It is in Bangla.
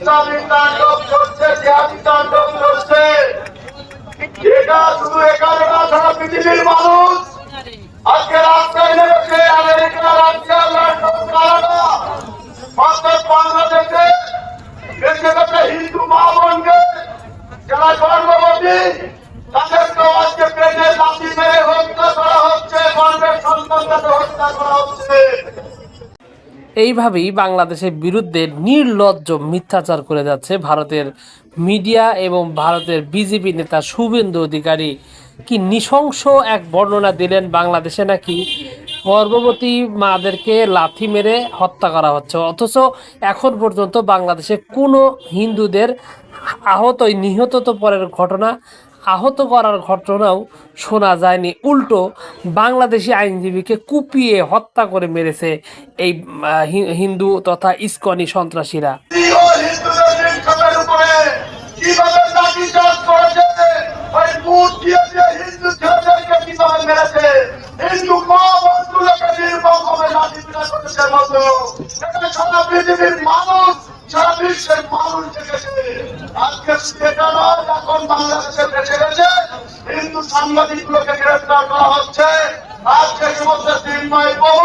ইসলামী তাণ্ডব চলছে জিহাদি তাণ্ডব চলছে এটা শুধু এখানে না, সারা পৃথিবীর মানুষ আজকে রাস্তায় নেমেছে, আমেরিকা রাশিয়া লন্ডন, কানাডা অর্থাৎ বাংলাদেশে দেশে দেশে হিন্দু মা বোনকে। যারা গর্ভবতী তাদেরকে আজকে পেটে লাঠি মেরে হত্যা করা হচ্ছে গর্ভের সন্তানকে হত্যা করা হচ্ছে। এইভাবেই বাংলাদেশের বিরুদ্ধে নির্লজ্জ মিথ্যাচার করে যাচ্ছে ভারতের মিডিয়া এবং ভারতের বিজেপি নেতা শুভেন্দু অধিকারী। কি নৃশংস এক বর্ণনা দিলেন বাংলাদেশে নাকি? গর্ভবতী মাদেরকে লাথি মেরে হত্যা করা হচ্ছে। অথচ এখন পর্যন্ত বাংলাদেশে কোনো হিন্দুদের আহত নিহত তো পরের ঘটনা। আহত করার ঘটনাও শোনা যায়নি। উল্টো বাংলাদেশি আইনজীবীকে কুপিয়ে হত্যা করে মেরেছে এই হিন্দু তথা ইস্কনি সন্ত্রাসীরা। মানুষ সারা বিশ্বের মানুষ দেখেছে আজকে নয়, এখন বাংলাদেশে বেঁচে গেছে হিন্দু সাংবাদিকগুলোকে গ্রেফতার করা হচ্ছে। আজকে সমস্ত চিন্ময় বহু